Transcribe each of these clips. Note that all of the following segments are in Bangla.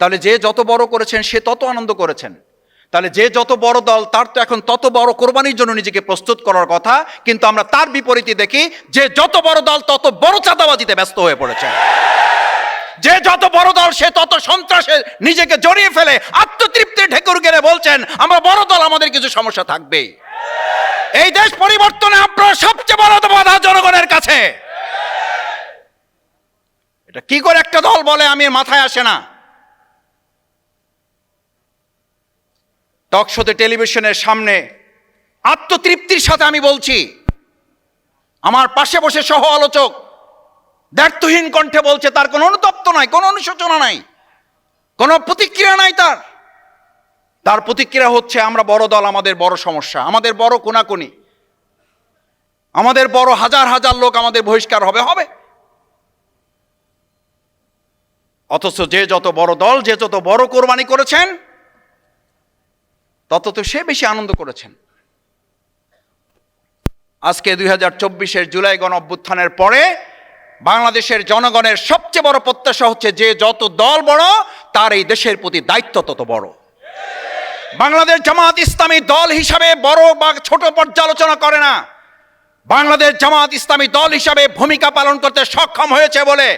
তাহলে যে যত বড় করেছেন, সে তত আনন্দ করেছেন। তাহলে যে যত বড় দল, তার তো এখন তত বড় কোরবানির জন্য নিজেকে প্রস্তুত করার কথা, কিন্তু আমরা তার বিপরীতে দেখি যে যত বড় দল, তত বড় চাঁদাবাজিতে ব্যস্ত হয়ে পড়েছে যে যত বড় দল, সে তত সন্ত্রাসে নিজেকে জড়িয়ে ফেলে, আত্মতৃপ্তির ঢেকুর গেড়ে বলছেন, আমরা বড় দল, আমাদের কিছু সমস্যা থাকবেই এই দেশ পরিবর্তনে আপনার সবচেয়ে বড় বাধা জনগণের কাছে। এটা কি করে একটা দল বলে, আমি মাথায় আসে না। টকশোতে টেলিভিশনের সামনে আত্মতৃপ্তির সাথে আমি বলছি, আমার পাশে বসে সহ আলোচক দ্ব্যর্থহীন কণ্ঠে বলছে, তার কোনো অনুতপ্ত নাই, কোনো অনুশোচনা নাই, কোনো প্রতিক্রিয়া নাই তার। তার প্রতিক্রিয়া হচ্ছে, আমরা বড় দল, আমাদের বড় সমস্যা, আমাদের বড় কোনাকুনি, আমাদের বড় হাজার হাজার লোক আমাদের বহিষ্কার হবে হবে। অথচ যে যত বড় দল, যে যত বড় কোরবানি করেছেন তত তো সে বেশি আনন্দ করেছেন। আজকে দুই হাজার চব্বিশের জুলাই গণ অভ্যুত্থানের পরে বাংলাদেশের জনগণের সবচেয়ে বড় প্রত্যাশা হচ্ছে যে যত দল বড়, তার এই দেশের প্রতি দায়িত্ব তত বড়। বাংলাদেশ জামাত ইসলামী দল হিসাবে বড় বা ছোট পর্যালোচনা করে না। বাংলাদেশ জামাত ইসলামী দল হিসাবে ভূমিকা পালন করতে সক্ষম হয়েছে বলে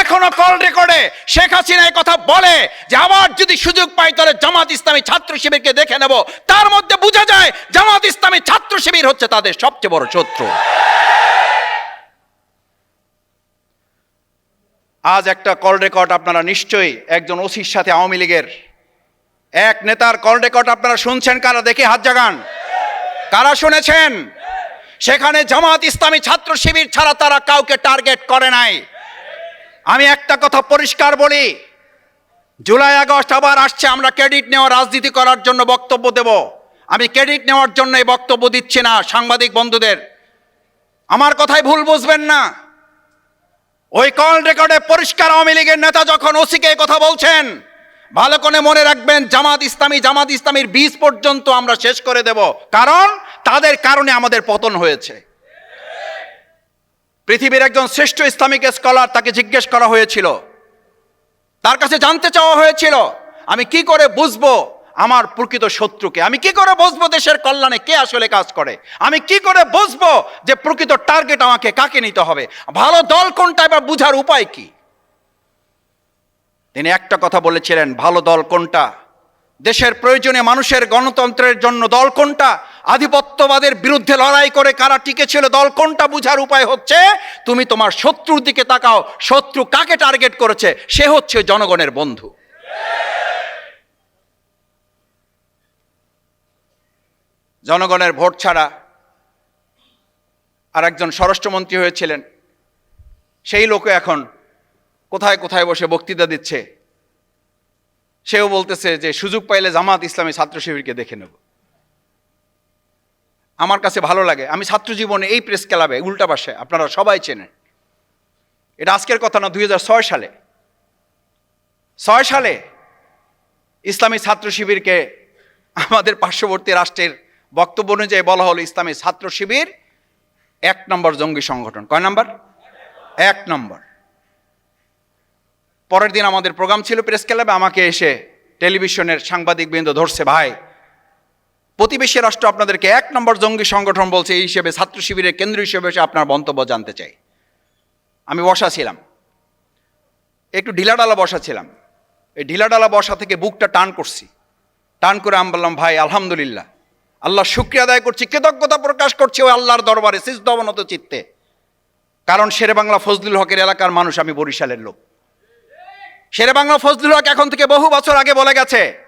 এখনও কল রেকর্ডে শেখ হাসিনা কথা বলে যে আবার যদি সুযোগ পাই তাহলে জামাত ইসলামী ছাত্র শিবিরকে দেখে নেব। তার মধ্যে বোঝা যায় জামাত ইসলামী ছাত্র শিবির হচ্ছে তাদের সবচেয়ে বড় শত্রু। আজ একটা কল রেকর্ড আপনারা নিশ্চয়ই একজন ওসির সাথে আওয়ামী লীগের। এক নেতার কল রেকর্ড আপনারা শুনছেন কারা? দেখে হাত জাগান। কারা শুনেছেন? সেখানে জামাত ইসলামী ছাত্র শিবির ছাড়া তারা কাউকে টার্গেট করে নাই। আমি একটা কথা পরিষ্কার বলি, জুলাই আগস্ট আবার আসছে, আমরা ক্রেডিট নেওয়া রাজনীতি করার জন্য বক্তব্য দেব। আমি ক্রেডিট নেওয়ার জন্য এই বক্তব্য দিচ্ছি না, সাংবাদিক বন্ধুদের। আমার কথাই ভুল বুঝবেন না। ওই কল রেকর্ডে পরিষ্কার আওয়ামী লীগের নেতা যখন ওসিকে কথা বলছেন, ভালো করে মনে রাখবেন, জামাত ইসলামী, জামাত ইসলামীর বীজ পর্যন্ত আমরা শেষ করে দেব। কারণ তাদের কারণে আমাদের পতন হয়েছে। পৃথিবীর একজন শ্রেষ্ঠ ইসলামিক স্কলার তাকে জিজ্ঞেস করা হয়েছিল। তার কাছে জানতে চাওয়া হয়েছিল, আমি কি করে বুঝব আমার প্রকৃত শত্রুকে? আমি কি করে বুঝব দেশের কল্যাণে কে আসলে কাজ করে? আমি কি করে বুঝব যে প্রকৃত টার্গেট আমাকে কাকে নিতে হবে? ভালো দল কোনটা এবার বুঝার উপায় কি? তিনি একটা কথা বলেছিলেন, ভালো দল কোনটা? দেশের প্রয়োজনে মানুষের গণতন্ত্রের জন্য দল কোনটা? আধিপত্যবাদের বিরুদ্ধে লড়াই করে কারা টিকেছিল দল কোনটা বুঝার উপায় হচ্ছে? তুমি তোমার শত্রুর দিকে তাকাও। শত্রু কাকে টার্গেট করেছে? সে হচ্ছে জনগণের বন্ধু। জনগণের ভোট ছাড়া আর একজন স্বরাষ্ট্রমন্ত্রী হয়েছিলেন। সেই লোকে এখন কোথায় কোথায় বসে বক্তৃতা দিচ্ছে? সেও বলতেছে যে, সুযোগ পাইলে জামাত ইসলামী ছাত্র শিবিরকে দেখে নেব। আমার কাছে ভালো লাগে। আমি ছাত্র জীবনে এই প্রেস ক্লাবে উল্টা পাশে, আপনারা সবাই চেনেন। এটা আজকের কথা না দু হাজার ছয় সালে। ছয় সালে ইসলামী ছাত্র শিবিরকে আমাদের পার্শ্ববর্তী রাষ্ট্রের বক্তব্য অনুযায়ী বলা হলো ইসলামী ছাত্র শিবির এক নম্বর জঙ্গি সংগঠন। কয় নম্বর? এক নম্বর। পরের দিন আমাদের প্রোগ্রাম ছিল প্রেস ক্লাবে, আমাকে এসে টেলিভিশনের সাংবাদিক বৃন্দ ধরছে, ভাই প্রতিবেশী রাষ্ট্র আপনাদেরকে এক নম্বর জঙ্গি সংগঠন বলছে, এই হিসেবে ছাত্র শিবিরের কেন্দ্র হিসেবে আপনার মন্তব্য জানতে চাই। আমি বসা ছিলাম। একটু ঢিলাডালা বসা ছিলাম। এই ঢিলাডালা বসা থেকে বুকটা টান করছি। টান করে আমি বললাম, ভাই, আলহামদুলিল্লাহ। আল্লাহ শুক্রিয়া আদায় করছি, কৃতজ্ঞতা প্রকাশ করছি ওই আল্লাহর দরবারে, সিজদবনত চিত্তে। কারণ শেরে বাংলা ফজলুল হকের এলাকার মানুষ, আমি বরিশালের লোক। শেরে বাংলা ফজলুল হক এখন থেকে বহু বছর আগে বলে গেছে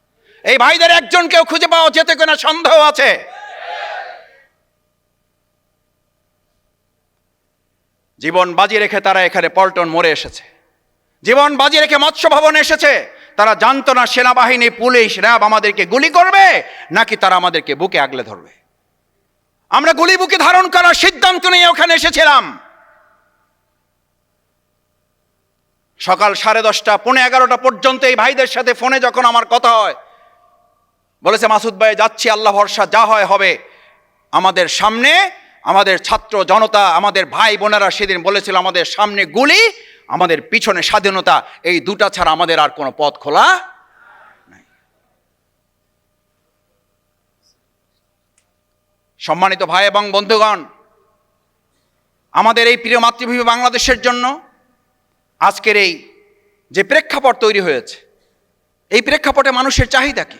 এই ভাইদের একজনকেও খুঁজে পাওয়া যেতে কিনা সন্দেহ আছে? জীবন বাজি রেখে তারা এখানে পল্টন মরে এসেছে। জীবন বাজি রেখে মৎস্য ভবনে এসেছে। তারা জানতো না সেনাবাহিনী, পুলিশ, র্যাব আমাদেরকে গুলি করবে, নাকি তারা আমাদেরকে বুকে আগলে ধরবে। আমরা গুলি বুকে ধারণ করার সিদ্ধান্ত নিয়ে ওখানে এসেছিলাম। সকাল সাড়ে দশটা, পৌনে এগারোটা পর্যন্ত এই ভাইদের সাথে ফোনে যখন আমার কথা হয় বলেছে, মাসুদ ভাই, যাচ্ছি, আল্লাহ ভরসা, যা হয় হবে। আমাদের সামনে, আমাদের ছাত্র জনতা, আমাদের ভাই বোনেরা সেদিন বলেছিল, আমাদের সামনে গুলি, আমাদের পিছনে স্বাধীনতা, এই দুটা ছাড়া আমাদের আর কোনো পথ খোলা নাই। সম্মানিত ভাই এবং বন্ধুগণ, আমাদের এই প্রিয় মাতৃভূমি বাংলাদেশের জন্য আজকের এই যে প্রেক্ষাপট তৈরি হয়েছে, এই প্রেক্ষাপটে মানুষের চাহিদা কি?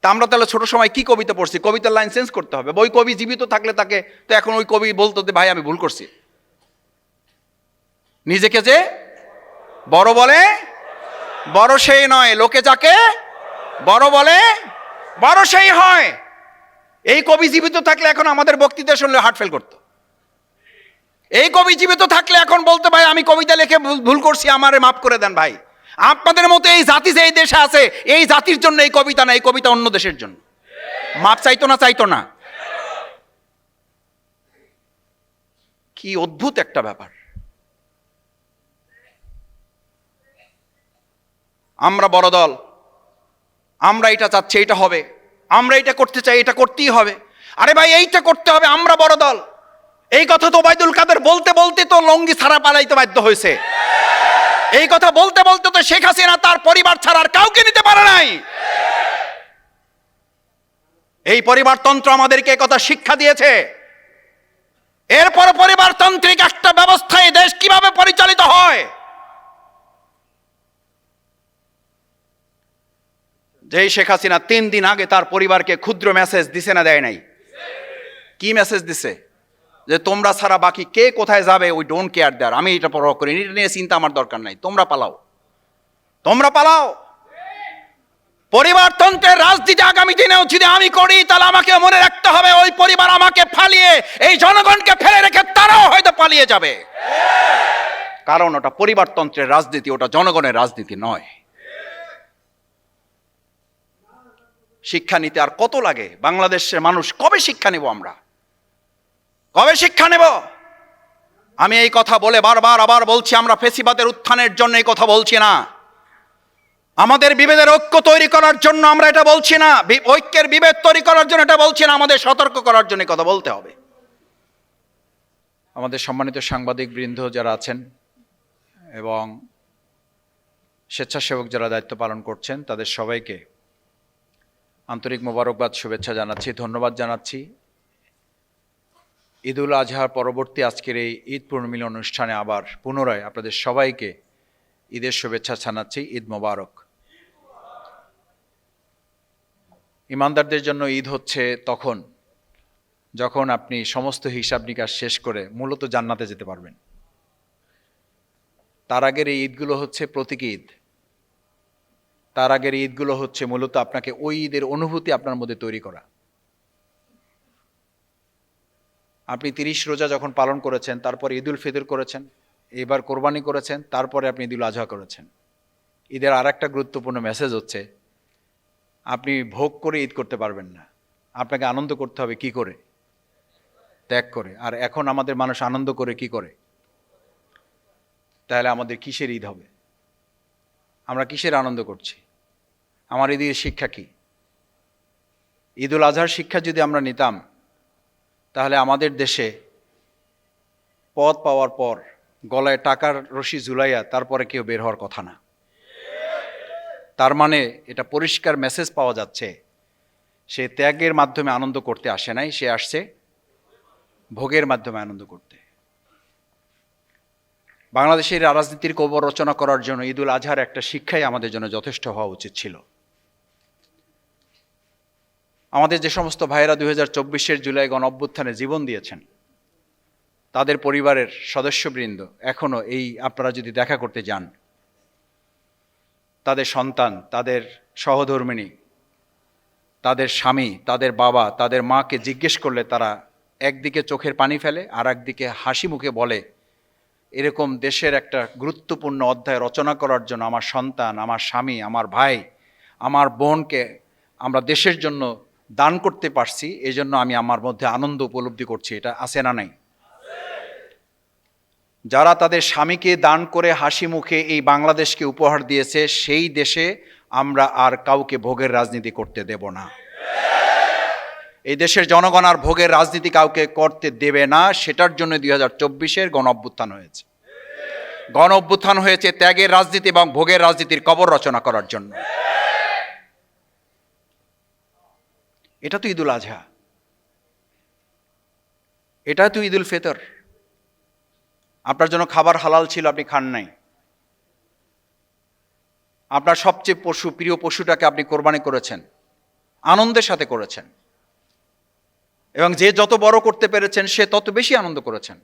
তা আমরা তাহলে ছোট সময় কি কবিতা পড়ছি? কবিতার লাইন চেঞ্জ করতে হবে। ওই কবি জীবিত থাকলে তাকে, তো এখন ওই কবি বলতো যে, ভাই, আমি ভুল করছি। নিজেকে যে বড় বলে, বড় সেই নয়। লোকে যাকে বড় বলে, বড় সেই হয়। এই কবি জীবিত থাকলে এখন আমাদের বক্তৃতা শুনলে হার্ট ফেল করতো। এই কবি জীবিত থাকলে এখন বলতে, ভাই, আমি কবিতা লিখে ভুল- ভুল করছি, আমারে মাফ করে দেন, ভাই। আপনাদের মতো এই জাতি যে এই দেশে আছে, এই জাতির জন্য এই কবিতা না, এই কবিতা অন্য দেশের জন্য। মাপ চাইতো না চাইতো না। কি অদ্ভুত একটা ব্যাপার। আমরা বড় দল, আমরা এটা চাচ্ছি, এটা হবে। আমরা এটা করতে চাই, এটা করতেই হবে। আরে ভাই, এইটা করতে হবে, আমরা বড় দল। এই কথা তো ওবায়দুল কাদের বলতে বলতে তো লঙ্গি ছাড়া পালাইতে বাধ্য হয়েছে। এই কথা বলতে বলতে তো শেখ হাসিনা তার পরিবার ছাড়া আর কাউকে নিতে পারে নাই। এই পরিবারতন্ত্র আমাদেরকে কথা শিক্ষা দিয়েছে। এরপর পরিবারতান্ত্রিক একটা ব্যবস্থায় দেশ কীভাবে পরিচালিত হয়? যেই শেখ হাসিনা তিন দিন আগে তার পরিবারকে ক্ষুদ্র মেসেজ দিছে না দেয় নাই? কি মেসেজ দিছে? যে তোমরা ছাড়া বাকি কে কোথায় যাবে ওই ডোন্ট কেয়ার দেয়ার আমি এটা পরোয়া করি, এটা নিয়ে চিন্তা আমার দরকার নাই। তোমরা পালাও। তোমরা পালাও। পরিবারতন্ত্রের রাজনীতি আগামী দিনেও যদি আমি করি, তাহলে আমাকে মনে রাখতে হবে ওই পরিবার আমাকে ফালিয়ে, এই জনগণকে ফেলে রেখে তারাও হয়তো পালিয়ে যাবে। কারণ ওটা পরিবারতন্ত্রের রাজনীতি, ওটা জনগণের রাজনীতি নয়। শিক্ষা নিতে আর কত লাগে? বাংলাদেশের মানুষ কবে শিক্ষা নেব আমরা? কবে শিক্ষা নেব? আমি এই কথা বলে বারবার আবার বলছি, আমরা ফেসিবাদের উত্থানের জন্য এই কথা বলছি না। আমাদের বিভেদের ঐক্য তৈরি করার জন্য আমরা এটা বলছি না। ঐক্যের বিভেদ তৈরি করার জন্য এটা বলছি না। আমাদের সতর্ক করার জন্য কথা বলতে হবে। আমাদের সম্মানিত সাংবাদিক বৃন্দ যারা আছেন এবং স্বেচ্ছাসেবক যারা দায়িত্ব পালন করছেন, তাদের সবাইকে আন্তরিক মোবারকবাদ, শুভেচ্ছা জানাচ্ছি, ধন্যবাদ জানাচ্ছি। ঈদ উল আজহার পরবর্তী আজকের এই ঈদ পূর্ণমিলন অনুষ্ঠানে আবার পুনরায় আপনাদের সবাইকে ঈদের শুভেচ্ছা জানাচ্ছি, ঈদ মোবারক। ইমানদারদের জন্য ঈদ হচ্ছে তখন, যখন আপনি সমস্ত হিসাব নিকাশ শেষ করে মূলত জান্নাতে যেতে পারবেন। তার আগের এই ঈদগুলো হচ্ছে প্রতীকী ঈদ। তার আগের ঈদগুলো হচ্ছে মূলত আপনাকে ওই ঈদের অনুভূতি আপনার মধ্যে তৈরি করা। আপনি তিরিশ রোজা যখন পালন করেছেন, তারপর ঈদুল ফিতর করেছেন, এবার কোরবানি করেছেন, তারপরে আপনি ঈদুল আজহা করেছেন। ঈদের আর একটা গুরুত্বপূর্ণ মেসেজ হচ্ছে, আপনি ভোগ করে ঈদ করতে পারবেন না। আপনাকে আনন্দ করতে হবে কি করে? ত্যাগ করে। আর এখন আমাদের মানুষ আনন্দ করে কি করে? তাহলে আমাদের কিসের ঈদ হবে? আমরা কিসের আনন্দ করছি? আমার ঈদের শিক্ষা কি? ঈদুল আজহার শিক্ষা যদি আমরা নিতাম তাহলে আমাদের দেশে পদ পাওয়ার পর গলায় টাকার রশি ঝুলাইয়া তারপরে কেউ বের হওয়ার কথা না। তার মানে এটা পরিষ্কার মেসেজ পাওয়া যাচ্ছে, সে ত্যাগের মাধ্যমে আনন্দ করতে আসে নাই, সে আসছে ভোগের মাধ্যমে আনন্দ করতে। বাংলাদেশের রাজনীতির কবর রচনা করার জন্য ঈদুল আজহার একটা শিক্ষাই আমাদের জন্য যথেষ্ট হওয়া উচিত ছিল। আমাদের যে সমস্ত ভাইয়েরা দুই হাজার চব্বিশের জুলাই গণ অভ্যুত্থানে জীবন দিয়েছেন, তাদের পরিবারের সদস্যবৃন্দ এখনও এই আপনারা যদি দেখা করতে যান, তাদের সন্তান, তাদের সহধর্মিণী, তাদের স্বামী, তাদের বাবা, তাদের মাকে জিজ্ঞেস করলে তারা একদিকে চোখের পানি ফেলে আর একদিকে হাসি মুখে বলে, এরকম দেশের একটা গুরুত্বপূর্ণ অধ্যায় রচনা করার জন্য আমার সন্তান, আমার স্বামী, আমার ভাই, আমার বোনকে আমরা দেশের জন্য দান করতে পারছি এই জন্য আমি আমার মধ্যে আনন্দ উপলব্ধি করছি, এটা আছে না নাই? যারা তাদের স্বামীকে দান করে হাসি মুখে এই বাংলাদেশকে উপহার দিয়েছে, সেই দেশে আমরা আর কাউকে ভোগের রাজনীতি করতে দেব না। এই দেশের জনগণ আর ভোগের রাজনীতি কাউকে করতে দেবে না, সেটার জন্য দুই হাজার চব্বিশের গণ অভ্যুত্থান হয়েছে। গণ অভ্যুত্থান হয়েছে ত্যাগের রাজনীতি এবং ভোগের রাজনীতির কবর রচনা করার জন্য। এটা তো ঈদুল আজহা। এটা তো ঈদুল ফেতর। আপনার জন্য খাবার হালাল ছিল, আপনি খান নাই। আপনার সবচেয়ে পশু, প্রিয় পশুটাকে আপনি কোরবানি করেছেন, আনন্দের সাথে করেছেন। এবং যে যত বড় করতে পেরেছেন, সে তত বেশি আনন্দ করেছেন।